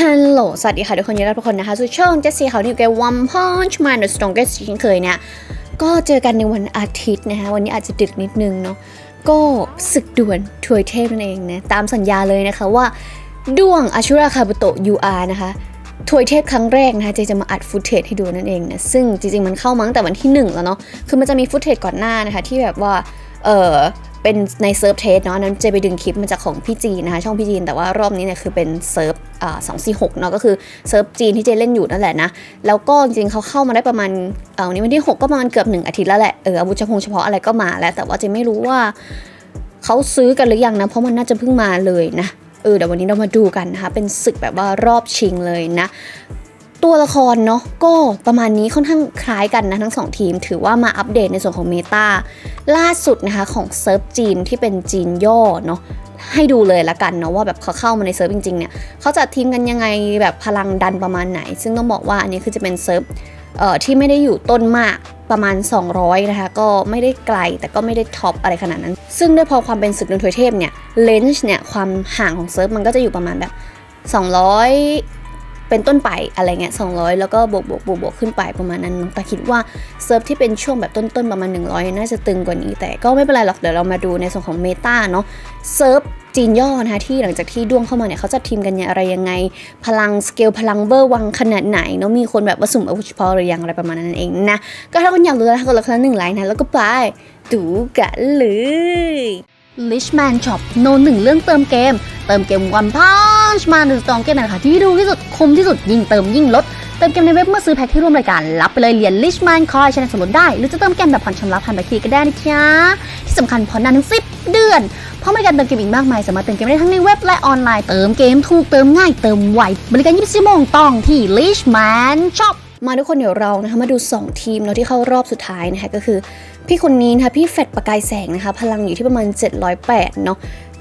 ฮัลโหล สวัสดีค่ะทุกคนยินดีต้อนรับทุกคนนะคะสู่ช่องเจสซี่เขานิวเกม One Punch Man The Strongest เช่นเคยเนี่ยก็เจอกันในวันอาทิตย์นะคะวันนี้อาจจะดึกนิดนึงเนาะก็ศึกด่วนถวยเทพนั่นเองนะตามสัญญาเลยนะคะว่าด้วงอาชุราคาบุโตะ UR นะคะถวยเทพครั้งแรกนะคะเจจะมาอัดฟุตเทจให้ดูนั่นเองนะซึ่งจริงๆมันเข้ามั้งแต่วันที่ 1 แล้วเนาะคือมันจะมีฟุตเทจก่อนหน้านะคะที่แบบว่าเออ เป็นในเซิร์ฟเทสเนาะนั้นเจไปดึงคลิปมาจากของพี่จีนนะคะช่องพี่จีนแต่ว่ารอบนี้เนี่ยคือเป็นเซิร์ฟอ่าสองสี่หกเนาะก็คือเซิร์ฟจีนที่เจเล่นอยู่นั่นแหละนะแล้วก็จริงๆเขาเข้ามาได้ประมาณเออวันนี้วันที่ 6 ก็ประมาณเกือบหนึ่งอาทิตย์แล้วแหละเอออาวุธเฉพาะเฉพาะอะไรก็มาแล้ว แต่ว่าเจไม่รู้ว่าเขาซื้อกันหรือยังนะเพราะมันน่าจะเพิ่งมาเลยนะเออเดี๋ยววันนี้เรามาดูกันนะคะเป็นศึกแบบว่ารอบชิงเลยนะ ตัวละครเนาะก็ประมาณนี้ค่อนข้างคล้ายกันนะทั้งสองทีม ถือว่ามาอัปเดตในส่วนของเมตาล่าสุดนะคะของเซิร์ฟจีนที่เป็นจีนย่อเนาะให้ดูเลยละกันเนาะว่าแบบเขาเข้ามาในเซิร์ฟจริงๆเนี่ยเขาจัดทีมกันยังไงแบบพลังดันประมาณไหน ซึ่งต้องบอกว่าอันนี้คือจะเป็นเซิร์ฟเอ่อที่ไม่ได้อยู่ต้นมากประมาณ 200 นะคะ ก็ไม่ได้ไกลแต่ก็ไม่ได้ท็อปอะไรขนาดนั้น ซึ่งด้วยพอความเป็นศึกดนทวยเทพเนี่ยเลนส์เนี่ยความห่างของเซิร์ฟมันก็จะอยู่ประมาณแบบ 200 เป็นต้นไปอะไรเงี้ย200แล้วก็บวกบวกบวกบวกขึ้นไปประมาณนั้นแต่คิดว่าเซิร์ฟที่เป็นช่วงแบบต้นๆประมาณ 100 น่าจะตึงกว่านี้ แต่ก็ไม่เป็นไรหรอกเดี๋ยวเรามาดูในส่วนของเมตาเนาะเซิร์ฟจีนย่อนะคะที่หลังจากที่ด้วงเข้ามาเนี่ยเขาจะทีมกันอย่างอะไรยังไง พลังสเกลพลังเวอร์วังขนาดไหนเนาะมีคนแบบว่าสุ่มอาวุธเฉพาะหรือยังอะไรประมาณนั้นเองนะก็ถ้าคุณอยากรู้นะก็ละครั้งหนึ่งไลน์นะแล้วก็ไปดูกันเลย Lishman Shop โนหนึ่งเรื่องเติมเกม เติมเกมวันพันช์มาหนึ่งสองเกมนะคะที่ดูที่สุดคุ้มที่สุดยิ่งเติมยิ่งลด เติมเกมในเว็บเมื่อซื้อแพ็คที่ร่วมรายการ รับไปเลยเหรียญ Lishman Coin ชนะสมรสได้ หรือจะเติมเกมแบบผ่อนชำระผ่านบัตรเครดิตก็ได้นะจ๊ะที่สำคัญผ่อนนานถึง 10 เดือน เพราะบริการเติมเกมอีกมากมาย สามารถเติมเกมได้ทั้งในเว็บและออนไลน์เติมเกมถูกเติมง่ายเติมไวบริการ24ชั่วโมงต้องที่ Lishman Shop มาทุกคนเดี๋ยวเรานะคะมาดู 2 ทีมเนาะที่เข้ารอบสุดท้ายนะคะก็คือ พี่คนนี้นะคะพี่แฟดประกายแสงนะคะ พลังอยู่ที่ประมาณ 708 เนาะ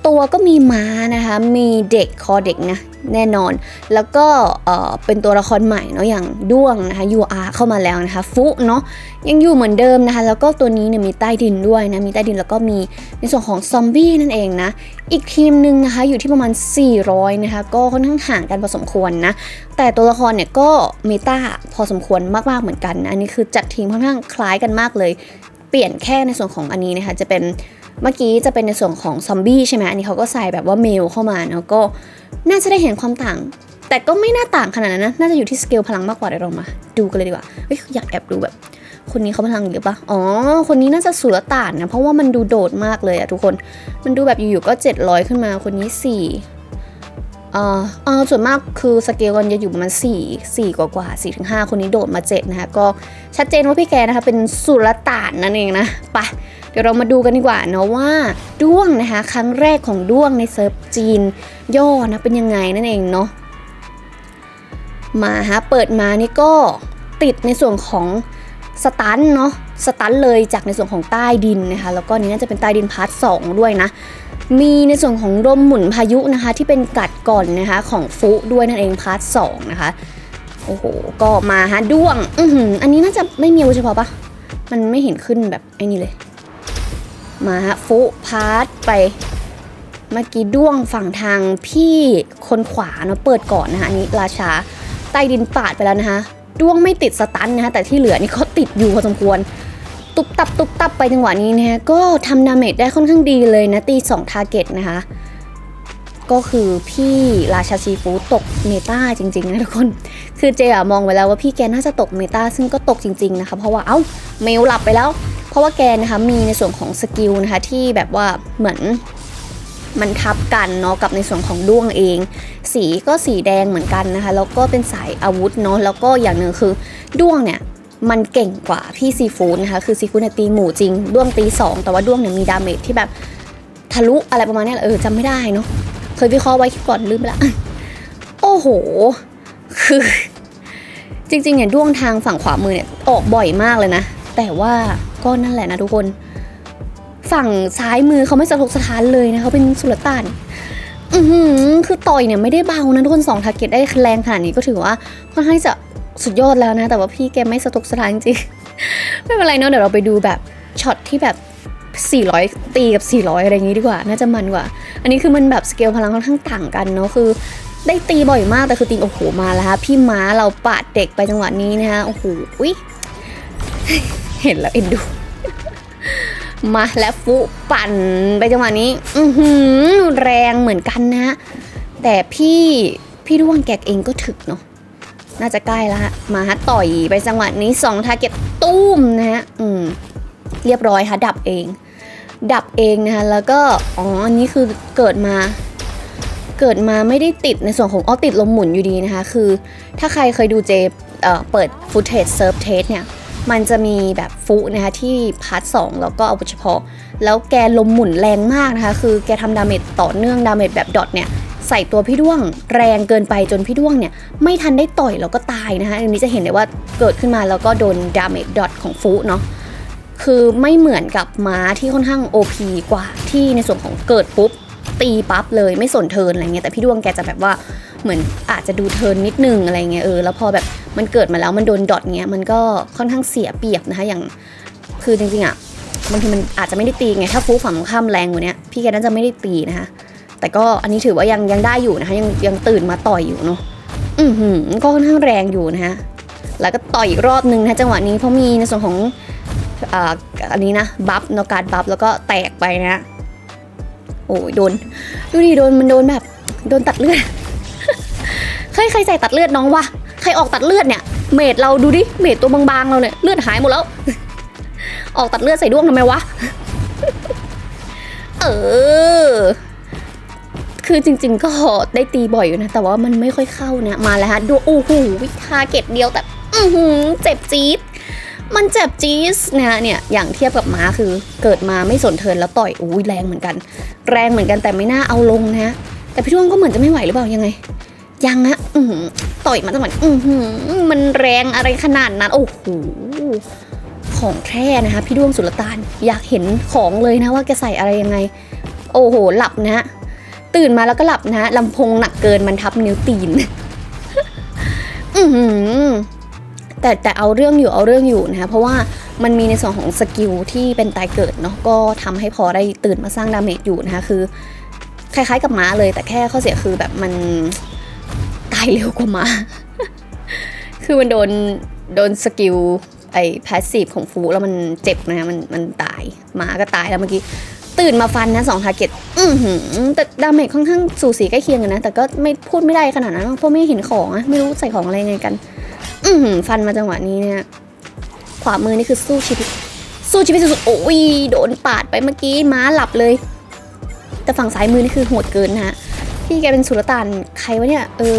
ตัวก็มีม้านะคะ มีเด็กคอเด็กนะแน่นอน แล้วก็เป็นตัวละครใหม่เนาะอย่างด้วงนะคะ UR เข้ามาแล้วนะคะ ฟุเนาะยังอยู่เหมือนเดิมนะคะ แล้วก็ตัวนี้เนี่ยมีใต้ดินด้วยนะ มีใต้ดินแล้วก็มีในส่วนของซอมบี้นั่นเองนะ อีกทีมหนึ่งนะคะอยู่ที่ประมาณ 400 นะคะ ก็ค่อนข้างห่างกันพอสมควรนะ แต่ตัวละครเนี่ยก็เมตาพอสมควรมากๆเหมือนกันนะอันนี้คือจัดทีมค่อนข้างคล้ายกันมากเลย เปลี่ยนแค่ในส่วนของอันนี้นะคะจะเป็นเมื่อกี้จะเป็นในส่วนของซอมบี้ใช่ไหมอันนี้เขาก็ใส่แบบว่าเมลเข้ามาเนาะก็น่าจะได้เห็นความต่าง แต่ก็ไม่น่าต่างขนาดนั้นนะน่าจะอยู่ที่สเกลพลังมากกว่าเดี๋ยวเรามาดูกันเลยดีกว่าเฮ้ยอยากแอบดูแบบ คนนี้เขาพลังเยอะปะอ๋อ คนนี้น่าจะสุลต่านนะเพราะว่ามันดูโดดมากเลยอะทุกคน มันดูแบบอยู่ๆก็ 700 ขึ้นมาคนนี้ 4 อ่าอ่าส่วนมากคือสเกลกันจะอยู่ประมาณ4 4กว่ากว่า4ถึง5คนนี้โดดมา 7 นะคะ ก็ชัดเจนว่าพี่แกนะคะ เป็นสุลต่านนั่นเองนะปะเดี๋ยวเรามาดูกันดีกว่าเนาะว่าด้วงนะคะ ครั้งแรกของด้วงในเซิร์ฟจีน ย่อนะเป็นยังไงนั่นเองเนาะมาฮะเปิดมานี่ก็ติดในส่วนของสตันเนาะสตันเลยจากในส่วนของใต้ดินนะคะแล้วก็นี่น่าจะเป็นใต้ดินพาร์ทสองด้วยนะ มีในส่วนของลมหมุนพายุนะคะ ที่เป็นกัดก่อนนะคะของฟุด้วยนั่นเองพาร์ทสองนะคะ โอ้โห ก็มาฮะด้วง อืออันนี้น่าจะไม่มีวุธเฉพาะปะมันไม่เห็นขึ้นแบบไอ้นี่เลย มาฮะฟุพาร์ทไปเมื่อกี้ด้วงฝั่งทางพี่คนขวาเนาะเปิดก่อนนะคะอันนี้ราชาใต้ดินปาดไปแล้วนะคะด้วงไม่ติดสตันนะคะแต่ที่เหลือนี่เขาติดอยู่พอสมควร ตุบตับตุบตับไปจังหวะนี้นะคะก็ทำดาเมจได้ค่อนข้างดีเลยนะ ตี2ทาร์เก็ตนะคะ ก็คือพี่ราชาซีฟูตกเมตาจริงๆนะทุกคน คือเจอะมองไว้แล้วว่าพี่แกน่าจะตกเมตาซึ่งก็ตกจริงๆนะคะ เพราะว่าเอ้าเมลหลับไปแล้ว เพราะว่าแกนะคะมีในส่วนของสกิลนะคะที่แบบว่าเหมือนมันทับกันเนาะกับในส่วนของด้วงเอง สีก็สีแดงเหมือนกันนะคะแล้วก็เป็นสายอาวุธเนาะแล้วก็อย่างหนึ่งคือด้วงเนี่ย มันเก่งกว่าพี่ซีฟูดนะคะ คือซีฟูดเนี่ยตีหมูจริง ด้วงตีสองแต่ว่าด้วงเนี่ยมีดาเมจที่แบบทะลุอะไรประมาณนี้ยเออจำไม่ได้เนาะเคยวิเคราะห์ไว้ก่อนลืมไปละ โอ้โห คือ จริงๆเนี่ยด้วงทางฝั่งขวามือเนี่ยออกบ่อยมากเลยนะ แต่ว่าก็นั่นแหละนะทุกคน ฝั่งซ้ายมือเขาไม่สะทกสะท้านเลยนะเขาเป็นสุลต่านอือคือต่อยเนี่ยไม่ได้เบานะทุกคนสองทาร์เก็ตได้แรงขนาดนี้ก็ถือว่าค่อนข้างจะ สุดยอดแล้วนะ แต่ว่าพี่แกไม่สะทกสะท้านจริง ไม่เป็นไรเนาะเดี๋ยวเราไปดูแบบช็อตที่แบบ 400 ตีกับ 400 อะไรอย่างงี้ดีกว่า น่าจะมันกว่า อันนี้คือมันแบบสเกลพลังค่อนข้างต่างกันเนาะคือได้ตีบ่อยมากแต่คือตีโอ้โหมาแล้วฮะพี่ม้าเราปาดเด็กไปจังหวะนี้นะฮะโอ้โหอุ๊ยเห็นแล้วเอ็นดู มาและฟุปั่นไปจังหวะนี้ อือหือแรงเหมือนกันนะ แต่พี่พี่ด้วงแกกเองก็ถึกเนาะ น่าจะใกล้แล้วฮะมาฮะต่อยไปจังหวะนี้สองทาร์เก็ตตุ้มนะฮะอืมเรียบร้อยค่ะดับเอง ดับเองนะคะแล้วก็อ๋ออันนี้คือเกิดมา เกิดมาไม่ได้ติดในส่วนของอ๋อติดลมหมุนอยู่ดีนะคะ คือ ถ้าใครเคยดูเจเเปิดฟุตเทจเซิร์ฟเทสเนี่ยมันจะมีแบบฟุนะคะที่พาร์ทสองแล้วก็เอาเฉพาะ แล้วแกลมหมุนแรงมากนะคะ คือแกทำดาเมจต่อเนื่องดาเมจแบบดอทเนี่ย ส่ตัวพี่ด้วงแรงเกินไปจนพี่ด้วงเนี่ยไม่ทันได้ต่อยแล้วก็ตายนะคะอันนี้จะเห็นได้ว่าเกิดขึ้นมาแล้วก็โดนดาเมจดอทของฟุเนาะคือไม่เหมือนกับม้าที่ค่อนข้าง OP กว่าที่ในส่วนของเกิดปุ๊บตีปั๊บเลยไม่สนเทินอะไรเงี้ยแต่พี่ดวงแกจะแบบว่าเหมือนอาจจะดูเทินนิดนึงอะไรเงี้ยเออแล้วพอแบบมันเกิดมาแล้วมันโดนดอทเงี้ยมันก็ค่อนข้างเสียเปรียบนะคะอย่างคือจริงๆอะบางทีมันอาจจะไม่ได้ตีไงถ้าฟูฝั่งตรงข้ามแรงกว่านี้พี่แกน่าจะไม่ได้ตีนะคะ แต่ก็อันนี้ถือว่ายังยังได้อยู่นะคะยังยังตื่นมาต่อยอยู่เนาะอือหือก็ค่อนข้างแรงอยู่นะคะแล้วก็ต่อยอีกรอบนึงนะจังหวะนี้เพราะมีในส่วนของอ่าอันนี้นะบัฟนอการบัฟแล้วก็แตกไปนะโอ้ยโดนดูดิโดนมันโดนแบบโดนตัดเลือดใครใครใส่ตัดเลือดน้องวะใครออกตัดเลือดเนี่ย เมดเราดูดิเมดตัวบางๆเราเนี่ยเลือดหายหมดแล้ว ออกตัดเลือดใส่ด้วงทำไมวะ เออ คือจริง ๆ ก็ได้ตีบ่อยอยู่นะ แต่ว่ามันไม่ค่อยเข้านะมาแล้วฮะดูโอ้โหวิทาเก็ตเดียวแต่อือหือเจ็บจี๊ดมันเจ็บจี๊สนะฮะเนี่ยอย่างเทียบกับม้าคือเกิดมาไม่สนเทินแล้วต่อยอุ้ยแรงเหมือนกัน แรงเหมือนกันแต่ไม่น่าเอาลงนะฮะแต่พี่ด้วงก็เหมือนจะไม่ไหวหรือเปล่ายังไง ยังฮะอือหือต่อยมาจังหวะอือหือมันแรงอะไรขนาดนั้นโอ้โหของแท้นะคะพี่ด้วงสุลต่านอยากเห็นของเลยนะว่าแกใส่อะไรยังไง โอ้โหหลับนะ ตื่นมาแล้วก็หลับนะลำโพงหนักเกินมันทับนิ้วตีน อืแต่แต่เอาเรื่องอยู่เอาเรื่องอยู่นะคะเพราะว่ามันมีในส่วนของสกิลที่เป็นตายเกิดเนาะก็ทำให้พอได้ตื่นมาสร้างดาเมจอยู่นะคะคือ คล้ายๆกับม้าเลย แต่แค่ข้อเสียคือแบบมันตายเร็วกว่าม้าคือมันโดนโดนสกิลไอ้พาสซีฟของฟูแล้วมันเจ็บนะคะมันมันตายม้าก็ตายแล้วเมื่อกี้ ตื่นมาฟันนะสองทาร์เก็ตอือหือแต่ดาเมจค่อนข้างสูสีใกล้เคียงกันนะ แต่ก็ไม่พูดไม่ได้ขนาดนั้นเพราะไม่เห็นของอะไม่รู้ใส่ของอะไรไงกัน อือหือฟันมาจังหวะนี้เนี่ย ขวามือนี่คือสู้ชีวิต สู้ชีวิตสุดๆโอ้ยโดนปาดไปเมื่อกี้ม้าหลับเลย แต่ฝั่งซ้ายมือนี่คือโหดเกินนะฮะพี่แกเป็นสุลต่านใครวะเนี่ยเออ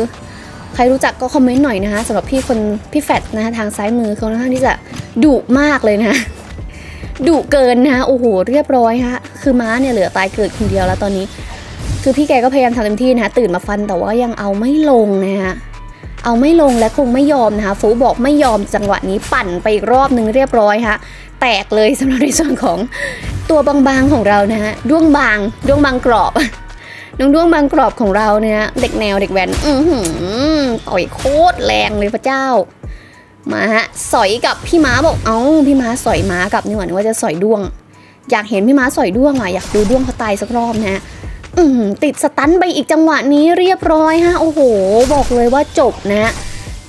ใครรู้จักก็คอมเมนต์หน่อยนะคะสำหรับพี่คนพี่แฟดนะคะทางซ้ายมือเขาค่อนข้างที่จะดุมากเลยนะ ดุเกินนะโอ้โห เรียบร้อยฮะ คือม้าเนี่ยเหลือตายเกิดคนเดียวแล้วตอนนี้ คือพี่แกก็พยายามทำเต็มที่นะตื่นมาฟันแต่ว่ายังเอาไม่ลงนะฮะเอาไม่ลงและคงไม่ยอมนะคะฟูบอกไม่ยอมจังหวะนี้ปั่นไปอีกรอบหนึ่งเรียบร้อยฮะแตกเลยสำหรับในส่วนของตัวบางๆของเรานะฮะด้วงบางด้วงบางกรอบน้องด้วงบางกรอบของเราเนี่ยเด็กแนวเด็กแว้นอือหือต่อยโคตรแรงเลยพระเจ้า มาฮะสอยกับพี่ม้าบอกเอ้าพี่ม้าสอยม้ากับนี่หว่านึกว่าจะสอยด้วง อยากเห็นพี่ม้าสอยด้วงอะอยากดูด้วงเขาตายสักรอบนะฮะอืมติดสตันไปอีกจังหวะนี้เรียบร้อยฮะโอ้โห บอกเลยว่าจบนะฮะ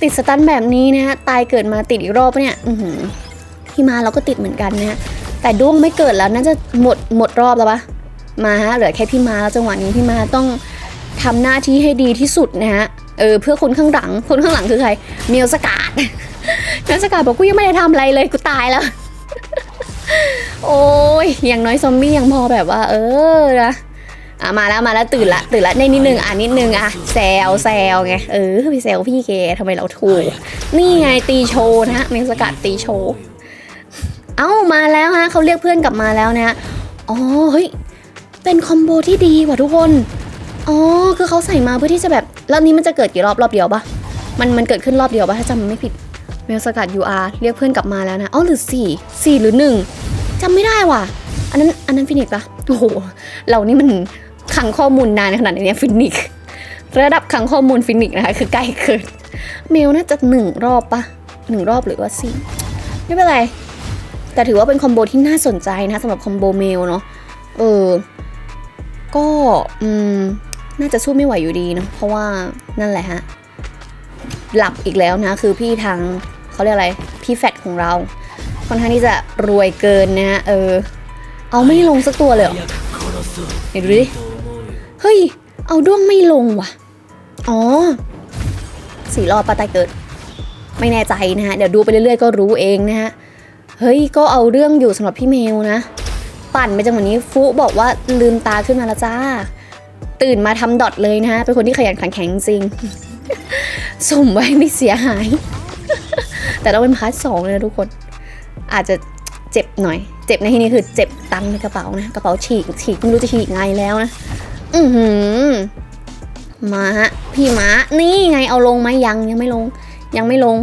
ติดสตันแบบนี้นะฮะตายเกิดมาติดอีกรอบเนี่ยอืพี่มาเราก็ติดเหมือนกันนะฮะแต่ด้วงไม่เกิดแล้วน่าจะหมดหมดรอบแล้วปะมาฮะเหลือแค่พี่มาแล้วจังหวะนี้พี่มาต้องทำหน้าที่ให้ดีที่สุดนะฮะเออเพื่อคนข้างหลังคนข้างหลังคือใครเมียวสกาด เมียวสกาดบอกกูยังไม่ได้ทำอะไรเลยกูตายแล้ว โอ้ยอย่างน้อยซอมบี้ยังพอแบบว่า เออนะอะมาแล้วมาแล้วตื่นละตื่นละในนิดนึงอะนิดนึงอะแซวแซวไงเออไปแซวพี่เกทำไมเราถูก นี่ไงตีโชว์นะเมงสกัดตีโชว์เอ้ามาแล้วฮะเขาเรียกเพื่อนกลับมาแล้วนะฮะอ๋อเฮ้ยเป็นคอมโบที่ดีว่ะทุกคนอ๋อคือเขาใส่มาเพื่อที่จะแบบรอบนี้มันจะเกิดกี่รอบรอบเดียวปะมันมันเกิดขึ้นรอบเดียวปะถ้าจำไม่ผิด เมลสกัด UR เรียกเพื่อนกลับมาแล้วนะอ๋อหรือสี่สี่หรือหนึ่งจำไม่ได้ว่ะ อันนั้นอันนั้นฟินิกปะโอ้โหเรานี่มันขังข้อมูลนานขนาดนี้ฟินิกซ์ระดับขังข้อมูลฟินิกซ์นะคะคือใกล้เกินเมลน่าจะหนึ่งรอบปะหนึ่งรอบหรือว่าสี่ไม่เป็นไร แต่ถือว่าเป็นคอมโบที่น่าสนใจนะสำหรับคอมโบเมลเนาะเออ ก็อืมน่าจะสู้ไม่ไหวอยู่ดีเนาะเพราะว่านั่นแหละฮะหลับอีกแล้วนะ คือพี่ทาง เขาเรียกอะไรพี่แฟตของเราค่อนข้างที่จะรวยเกินนะฮะเออ เอาไม่ลงสักตัวเลยเหรอเห็นดูดิเฮ้ย เอาด้วงไม่ลงว่ะ อ๋อสี่รอบปลาตายเกิด ไม่แน่ใจนะฮะ เดี๋ยวดูไปเรื่อยๆก็รู้เองนะฮะ เฮ้ย ก็เอาเรื่องอยู่สำหรับพี่เมลนะ ปั่นไปจังหวะนี้ฟุบอกว่าลืมตาขึ้นมาแล้วจ้า ตื่นมาทำดอทเลยนะฮะ เป็นคนที่ขยันขันแข็งจริงสมไว้ไม่เสียหาย แต่เราเป็นพาร์ทสองเลยนะทุกคน อาจจะเจ็บหน่อย เจ็บในที่นี้คือเจ็บตังในกระเป๋านะ กระเป๋าฉีกฉีกไม่รู้จะฉีกไงแล้วนะ อือหือมาฮะพี่ม้านี่ไงเอาลงไหมยังยังไม่ลง ยังไม่ลง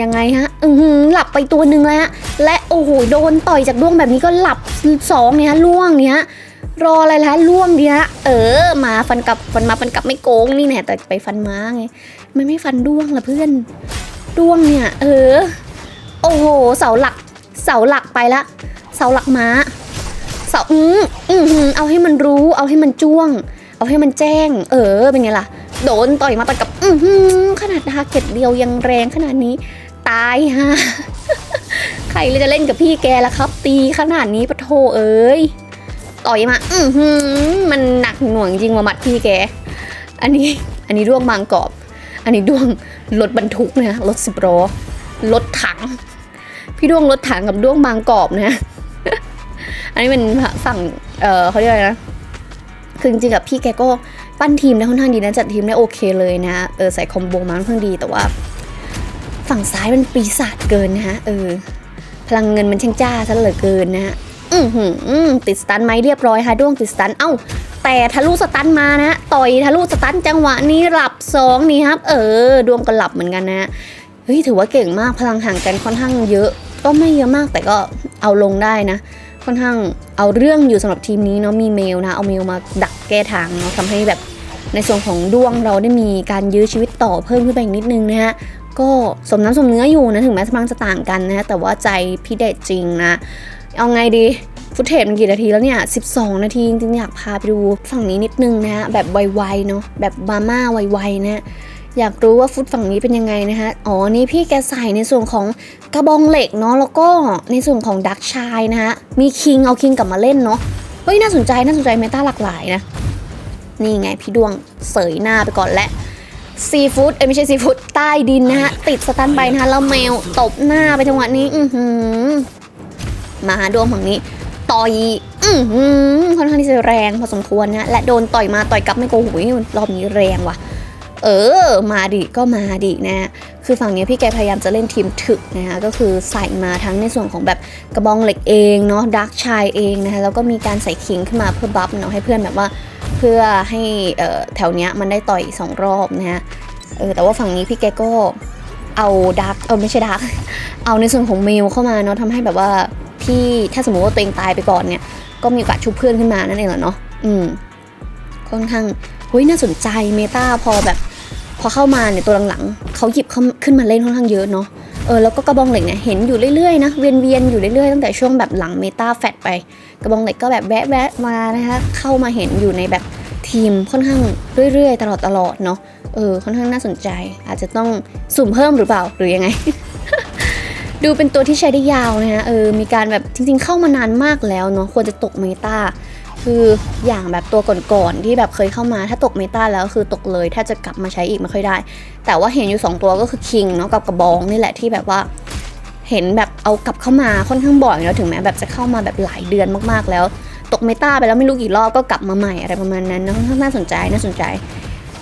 ยังไงฮะ อือหือหลับไปตัวหนึ่งแล้วฮะและโอ้โหโดนต่อยจากด้วงแบบนี้ก็หลับสองเนี่ยฮะล่วงเนี่ยรออะไรแล่ะล่วงเดียเออ มาฟันกลับฟันมาฟันกลับไม่โกงนี่แน่แต่ไปฟันม้าไง ไม่ไม่ฟันด้วงละเพื่อน ด้วงเนี่ย เออ โอ้โห เสาหลัก เสาหลักไปละ เสาหลักม้า เสาอืมอืมหือเอาให้มันรู้ เอาให้มันจ้วง เอาให้มันแจ้ง เออ เป็นไงล่ะ โดนต่อยมาตัดกับ อืขนาดทาเก็ตเดียวยังแรงขนาดนี้ ตายฮะ ใครเลยจะเล่นกับพี่แกล่ะครับ ตีขนาดนี้ปะโทเอ้ย ต่อยมา อืออมันหนักหน่วงจริงว่ามัดพี่แก อันนี้ อันนี้ด้วงบางกรอบ อันนี้ด้วงรถบรรทุกนะรถสิบล้อรถถัง พี่ด้วงรถถังกับด้วงบางกรอบนะอันนี้เป็นฝั่งเออเขาเรียกอะไรนะคือจริงๆกับพี่แกก็ปั้นทีมได้ค่อนข้างดีนะจัดทีมได้โอเคเลยนะเออใส่คอมโบมาค่อนข้างดีแต่ว่า ฝั่งซ้ายมันปีศาจเกินนะฮะเออพลังเงินมันช่างจ้าซะเหลือเกินนะฮะอือหืออืมติดสตันไหมเรียบร้อยค่ะด้วงติดสตันเอ้า แต่ทะลุสตันมานะต่อยทะลุสตันจังหวะนี้หลับสองนี่ครับ เออ ดวงก็หลับเหมือนกันนะเฮ้ยถือว่าเก่งมากพลังห่างกันค่อนข้างเยอะ ก็ไม่เยอะมากแต่ก็เอาลงได้นะ ค่อนข้างเอาเรื่องอยู่สำหรับทีมนี้เนาะมีเมลนะเอาเมลมาดักแก้ทางเนาะทำให้แบบในส่วนของดวงเราได้มีการยื้อชีวิตต่อเพิ่มขึ้นไปอีกนิดนึงนะฮะก็สมน้ำสมเนื้ออยู่นะถึงแม้พลังจะต่างกันนะแต่ว่าใจพี่เดชจริงนะ เอาไงดี ฟุตเทจมันกี่นาทีแล้วเนี่ย 12 นาทีจริงๆอยากพาไปดูฝั่งนี้นิดนึงนะ แบบไวๆเนาะแบบมาม่าไวๆนะอยากรู้ว่าฟุตฝั่งนี้เป็นยังไงนะคะ อ๋อ นี่พี่แกใส่ในส่วนของกระบองเหล็กเนาะ แล้วก็ในส่วนของดักชายนะฮะมีคิงเอาคิงกลับมาเล่นเนาะ เฮ้ย น่าสนใจ น่าสนใจเมตาหลากหลายนะ นี่ไงพี่ดวงเสยหน้าไปก่อนและซีฟู้ดเอ้ไม่ใช่ซีฟู้ดใต้ดินนะฮะ ติดสตันไปนะคะแล้วแมวตบหน้าไปจังหวะนี้ อือหือ มาดวงฝั่งนี้ ต่อยอือหือค่อนข้างที่จะแรงพอสมควรนะและโดนต่อยมาต่อยกลับไม่โกหุยรอบนี้แรงว่ะ เออ มาดิก็มาดินะ คือฝั่งนี้พี่แกพยายามจะเล่นทีมถึกนะคะก็คือใส่มาทั้งในส่วนของแบบกระบองเหล็กเองเนาะดักชายเองนะคะแล้วก็มีการใส่คิงขึ้นมาเพื่อบัฟเนาะให้เพื่อนแบบว่าเพื่อให้แถวเนี้ยมันได้ต่อยสองรอบนะฮะเออแต่ว่าฝั่งนี้พี่แกก็เอาดักเออไม่ใช่ดักเอาในส่วนของเมลเข้ามาเนาะทำให้แบบว่า พี่ถ้าสมมติว่าตัวเองตายไปก่อนเนี่ย ก็มีโอกาสชุบเพื่อนขึ้นมานั่นเองแหละเนาะอืมค่อนข้างเฮ้ยน่าสนใจเมตาพอแบบ พอเข้ามาเนี่ยตัวหลังๆเขาหยิบขึ้นมาเล่นค่อนข้างเยอะเนาะเออแล้วก็กระบองเหล็กเนี่ยเห็นอยู่เรื่อยๆนะเวียนๆอยู่เรื่อยๆตั้งแต่ช่วงแบบหลังเมตาแฟดไป กระบองเหล็กก็แบบแวะๆมานะคะเข้ามาเห็นอยู่ในแบบทีมค่อนข้างเรื่อยๆ ตลอดๆเนาะเออค่อนข้างน่าสนใจ อาจจะต้องสุ่มเพิ่มหรือเปล่าหรือยังไง ดูเป็นตัวที่ใช้ได้ยาวนะฮะเออมีการแบบจริง ๆ เข้ามานานมากแล้วเนาะควรจะตกเมตาคืออย่างแบบตัวก่อนๆที่แบบเคยเข้ามาถ้าตกเมตาแล้วคือตกเลยถ้าจะกลับมาใช้อีกไม่ค่อยได้ แต่ว่าเห็นอยู่ 2 ตัวก็คือคิงเนาะกับกระบองนี่แหละที่แบบว่า เห็นแบบเอากลับเข้ามาค่อนข้างบ่อยแล้วถึงแม้แบบจะเข้ามาแบบหลายเดือนมากๆแล้ว ตกเมตาไปแล้วไม่รู้กี่รอบก็กลับมาใหม่อะไรประมาณนั้นนะค่อนข้างน่าสนใจน่าสนใจ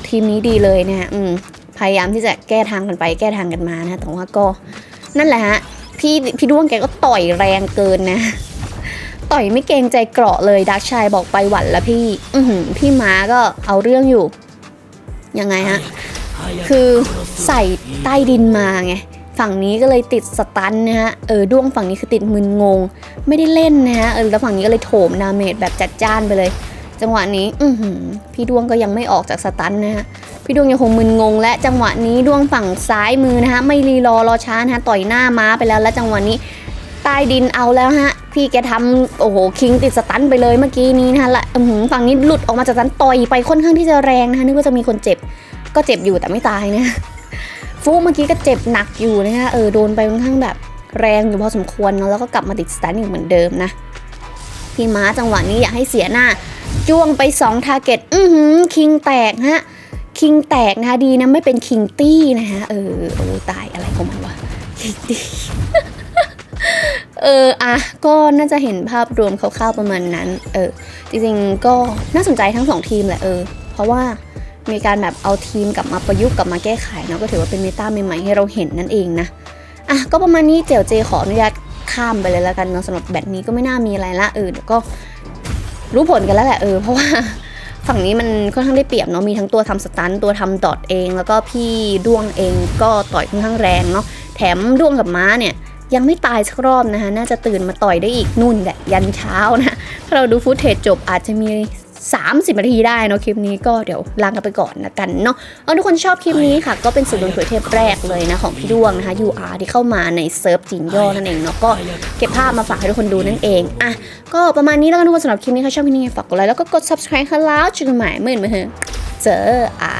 ทีมนี้ดีเลยนะฮะพยายามที่จะแก้ทางกันไปแก้ทางกันมานะแต่ว่าก็ นั่นแหละฮะ พี่พี่ด้วงแกก็ต่อยแรงเกินนะ ต่อยไม่เกรงใจเกราะเลยดักชายบอกไปหวันแล้วพี่ อืพี่ม้าก็เอาเรื่องอยู่ ยังไงฮะ คือใส่ใต้ดินมาไง ฝั่งนี้ก็เลยติดสตันนะฮะ เออด้วงฝั่งนี้คือติดมึนงง ไม่ได้เล่นนะฮะ เออแล้วฝั่งนี้ก็เลยโถมดาเมจแบบจัดจ้านไปเลย จังหวะนี้ อืพี่ดวงก็ยังไม่ออกจากสตันนะฮะ พี่ดวงยังคงมึนงง และจังหวะนี้ดวงฝั่งซ้ายมือนะฮะ ไม่รีรอรอช้านะฮะ ต่อยหน้าม้าไปแล้ว และจังหวะนี้ใต้ดินเอาแล้วฮะ พี่แกทำโอ้โห คิงติดสตันไปเลยเมื่อกี้นี้นะคะละหือฝั่งนี้หลุดออกมาจากสตันต่อยไปค่อนข้างที่จะแรงนะคะนึกว่าจะมีคนเจ็บ ก็เจ็บอยู่แต่ไม่ตายนะฟูเมื่อกี้ก็เจ็บหนักอยู่นะคะเออโดนไปค่อนข้างแบบแรงอยู่พอสมควรเนอะแล้วก็กลับมาติดสตันอีกเหมือนเดิมนะ พี่ม้าจังหวะนี้อยากให้เสียหน้า จ้วงไป2ทาร์เก็ตอือหือคิงแตกฮะ คิงแตกนะคะดีนะไม่เป็นคิงตี้นะคะเออ โอ้ตายอะไรของมันวะคิงตี้เอออะก็น่าจะเห็นภาพรวมคร่าวๆประมาณนั้น เออ จริงๆ ก็น่าสนใจทั้งสองทีมแหละเออ เพราะว่ามีการแบบเอาทีมกลับมาประยุกต์กลับมาแก้ไขเนาะก็ถือว่าเป็นเมตาใหม่ๆให้เราเห็นนั่นเองนะ อะ ก็ประมาณนี้เจยวเจขออนุญาตข้ามไปเลยแล้วกันเนาะสำหรับแบตนี้ก็ไม่น่ามีอะไรละเออเดี๋ยวก็ รู้ผลกันแล้วแหละเออเพราะว่าฝั่งนี้มันค่อนข้างได้เปรียบเนาะมีทั้งตัวทำสตันตัวทำดอทเอง แล้วก็พี่ด้วงเองก็ต่อยค่อนข้างแรงเนาะแถมด้วงกับม้าเนี่ยยังไม่ตายสักรอบนะคะ น่าจะตื่นมาต่อยได้อีกนุ่นแหละยันเช้านะ ถ้าเราดูฟุตเทจจบอาจจะมี 30นาทีได้เนาะคลิปนี้ก็เดี๋ยวลากันไปก่อนนะกันเนาะเอาทุกคนชอบคลิปนี้ค่ะ ก็เป็นสุดดวงถวยเทพแรกเลยนะของพี่ดวงนะคะ UR ที่เข้ามาในเซิร์ฟจีนย่อนั่นเองเนาะก็เก็บภาพมาฝากให้ทุกคนดูนั่นเองอะก็ประมาณนี้แล้วกันทุกคนสำหรับคลิปนี้ค่ะชอบคลิปนี้ฝากกดไลค์แล้วก็กด subscribe ค่ะแล้วเจอกันใหม่เมื่อไหร่เจอเจออะ